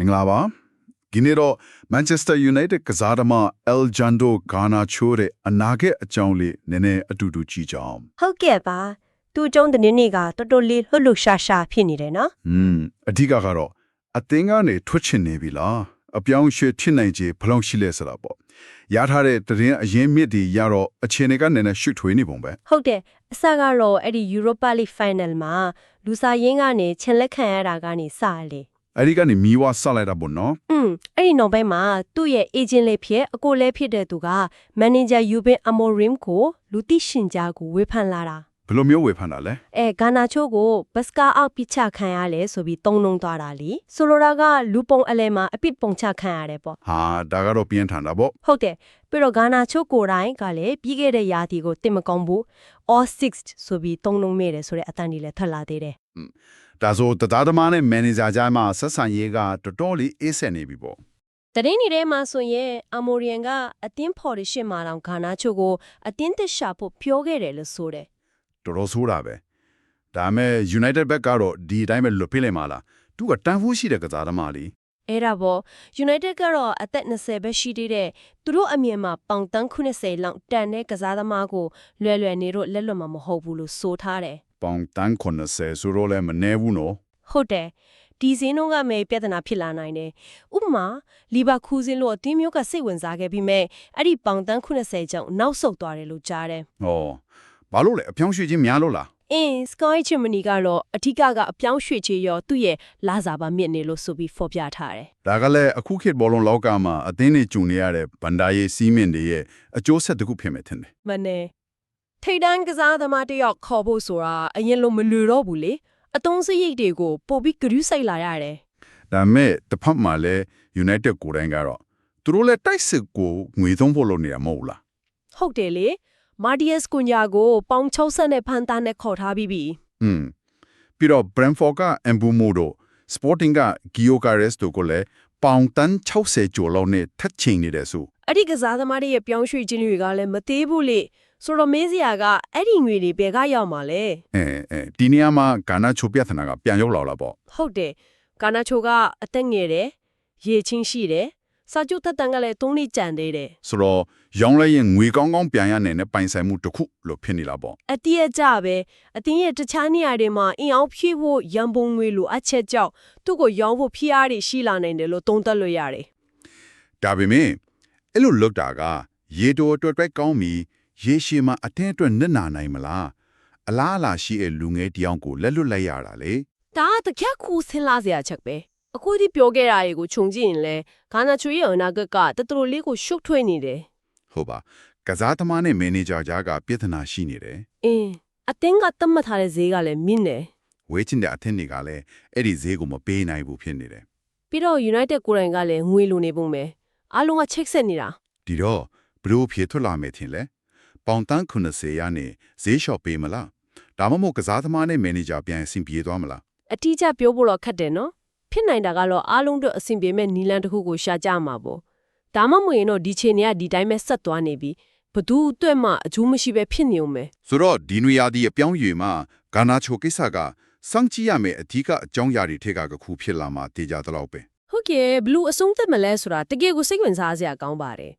မင်္ဂလာပါဒီနေ့တော့ Manchester United ကစားသမား El Jando Garnacho ရဲ့အနာဂတ်အကြောင်းလေးနည်းနည်းအတူတူကြည့်ကြအောင်ဟုတ်ကဲ့ပါသူ့အကျုံးတဲ့နေ့ကတော်တော်လေးလှုပ်လှုပ်ရှားရှားဖြစ်နေတယ်နော်อืมအဓိကကတော့အသင်းကနေထွက်ချင်နေပြီလားအပြောင်းအရွှေ့ဖြစ်နိုင်ခြေဘယ်လောက်ရှိလဲဆိုတာပေါ့ရထားတဲ့တရင်အရင်မြစ်ဒီရတော့အခြေအနေကနည်းနည်းရှုပ်ထွေးနေပုံပဲဟုတ်တယ်အစကတော့အဲ့ဒီ Europa League Final မှာလူစာရင်းကနေချင်လက်ခံရတာကနေစလေ အဲ့ဒီကနေမီဝါဆက်လိုက်တာပေါ့နော်อืมအဲ့ဒီနောက်ပိုင်းမှာသူ့ရဲ့ agent လေးဖြစ်အကိုလေးဖြစ်တဲ့သူက manager Ruben Amorim ကိုလူသိရှင်ကြားကိုဝေဖန်လာတာဘယ်လိုမျိုးဝေဖန်တာလဲအဲဂါနာချိုကိုဘတ်စကာအောက်ပြစ်ချခံရလဲဆိုပြီးတုံးလုံးသွားတာလीဆိုလိုတာကလူပုံအလဲမှာအပစ်ပုံချခံရတယ်ပေါ့ဟာဒါကတော့ပြင်းထန်တာပေါ့ဟုတ်တယ်ပြီးတော့ဂါနာချိုကိုတိုင်းကလည်းပြီးခဲ့တဲ့ရာသီကိုတင်မကောင်းဘူး all sixth ဆိုပြီးတုံးလုံးမိတယ်ဆိုတဲ့အတန်ကြီးလည်းထွက်လာသေးတယ် ဒါဆိုတသားသမားနဲ့မန်နေဂျာကြားမှာဆက်ဆံရေးကတော်တော်လေးအေးဆက်နေပြီပေါ့တရင်နေထဲမှာဆိုရင်အမိုရီယန်ကအတင်းဖော်ရရှိမှတောင်ဂါနာချိုကိုအတင်းတက်ရှာဖို့ပြောခဲ့တယ်လို့ဆိုတယ်တော်တော်ဆိုးတာပဲဒါပေမဲ့ United ဘက်ကတော့ဒီအတိုင်းပဲလွတ်ပေးလိုက်မှာလားသူကတန်ဖိုးရှိတဲ့ကစားသမားလीအဲ့ဒါပေါ့ United ကတော့အသက်20ပဲရှိသေးတဲ့သူတို့အမြင်မှာပေါင်တန်း90လောက်တန်တဲ့ကစားသမားကိုလွယ်လွယ်နေတော့လက်လွတ်မှာမဟုတ်ဘူးလို့ဆိုထားတယ် ပေါင်တန်း90ဆိုတော့လည်းမနေဘူးနော်ဟုတ်တယ်ဒီစင်းတို့ကမေပြဿနာဖြစ်လာနိုင်တယ်ဥပမာလီဗာခူးစင်းလို့အသင်းမျိုးကစိတ်ဝင်စားခဲ့ပြီးမဲ့အဲ့ဒီပေါင်တန်း90ကျောင်းနောက်ဆုတ်သွားတယ်လို့ကြားတယ်ဟောဘာလို့လဲအပြောင်းရွှေ့ခြင်းများလို့လားအင်း Sky Germany ကတော့အထူးကအပြောင်းရွှေ့ချေရောသူ့ရဲ့လာစာပါမြင့်နေလို့ဆိုပြီးဖော်ပြထားတယ်ဒါကလည်းအခုခေတ်ဘောလုံးလောကမှာအသင်းတွေကျုံနေရတဲ့ဗန်ဒါရေးစီးမင်းတွေရဲ့အကျိုးဆက်တစ်ခုဖြစ်မယ်ထင်တယ်မနဲ့ ထိတ်တန်းကစားသမားတစ်ယောက်ခေါ်ဖို့ဆိုတာအရင်လိုမလွယ်တော့ဘူးလေအတုံးစရိတ်တွေကိုပို့ပြီးဂရုစိုက်လာရတယ်ဒါပေမဲ့တစ်ဖက်မှာလည်း United ကိုယ်တိုင်ကတော့သူတို့လည်းတိုက်စစ်ကိုငွေသုံးဖို့လုပ်နေတာမဟုတ်လားဟုတ်တယ်လေမာဒီယက်စ်ကွန်ညာကိုပေါင်60နဲ့ဖန်သားနဲ့ခေါ်ထားပြီးပြီอืมပြီးတော့ Brentford က Embumo တို့ Sporting က Gyökeres တို့ကိုလည်းပေါင်တန်း60ကျော်လောက်နဲ့ထက်ချိန်နေတယ်ဆိုအဲ့ဒီကစားသမားတွေရဲ့ပြောင်းရွှေ့ခြင်းတွေကလည်းမသေးဘူးလေ ဆိုတော့မေးစရာကအဲ့ဒီငွေတွေဘယ်ကရောက်မှာလဲအဲအဲဒီနေရာမှာဂါနာချိုပြဿနာကပြန်ရောက်လာလာပေါ့ဟုတ်တယ်ကာနာချိုကအသက်ငယ်တယ်ရေချင်းရှိတယ်စာချုပ်သက်တမ်းကလည်း၃နှစ်ကြံသေးတယ်ဆိုတော့ရောင်းလိုက်ရင်ငွေကောင်းကောင်းပြန်ရနိုင်တဲ့ပိုင်ဆိုင်မှုတစ်ခုလို့ဖြစ်နေလာပေါ့အတိအကျပဲအတင်းရဲ့တခြားနေရာတွေမှာအင်အောင်ဖြည့်ဖို့ရန်ပုံငွေလိုအပ်ချက်ကြောင့်သူ့ကိုရောင်းဖို့ဖိအားတွေရှိလာနိုင်တယ်လို့သုံးသပ်လို့ရတယ်ဒါပေမဲ့အဲ့လိုလုပ်တာကရေတိုအတွက်အတွက်ကောင်းပြီး ရေရှည်မှာအတင်းအတွက်နစ်နာနိုင်မလားအလားအလာရှိတဲ့လူငယ်တယောက်ကိုလက်လွတ်လိုက်ရတာလေဒါကတကယ်ကိုဆင်းလာစရာချက်ပဲအခုဒီပြောခဲ့တာတွေကိုခြုံကြည့်ရင်လဲဂါနာချိုရဲ့အနာဂတ်ကတတော်လေးကိုရှုပ်ထွေးနေတယ်ဟုတ်ပါကစားသမားနဲ့မန်နေဂျာကြားကပြဿနာရှိနေတယ်အင်းအတင်းကတတ်မှတ်ထားတဲ့ဈေးကလည်းမြင့်တယ်ဝေးချင်တဲ့အထက်တွေကလည်းအဲ့ဒီဈေးကိုမပေးနိုင်ဘူးဖြစ်နေတယ်ပြီးတော့ United ကိုယ်တိုင်ကလည်းငွေလိုနေပုံပဲအားလုံးကချိတ်ဆက်နေတာဒီတော့ဘလို့ဖြေထွက်လာမယ်ထင်လဲ ပေါင်တန်း90ရနေဈေးလျှော့ပေးမလားဒါမှမဟုတ်ကစားသမားနဲ့မန်နေဂျာပြန်အဆင်ပြေသွားမလားအတိအကျပြောဖို့တော့ခက်တယ်နော်ဖြစ်နိုင်တာကတော့အားလုံးတို့အဆင်ပြေမဲ့နီလန်တစ်ခုကိုရှာကြမှာပေါ့ဒါမှမဟုတ်ရင်တော့ဒီချိန်တွေကဒီတိုင်းပဲဆက်သွားနေပြီဘသူအတွက်မှအကျိုးမရှိပဲဖြစ်နေုံပဲဆိုတော့ဒီနွေရာသီအပြောင်းအရွေမှာဂါနာချိုကိစ္စကစောင့်ကြည့်ရမယ့်အဓိကအကြောင်းအရာတွေထက်ကတစ်ခုဖြစ်လာမှာတေချာသလောက်ပဲဟုတ်ကဲ့ဘလူးအဆုံးသက်မလဲဆိုတာတကယ်ကိုစိတ်ဝင်စားစရာကောင်းပါတယ်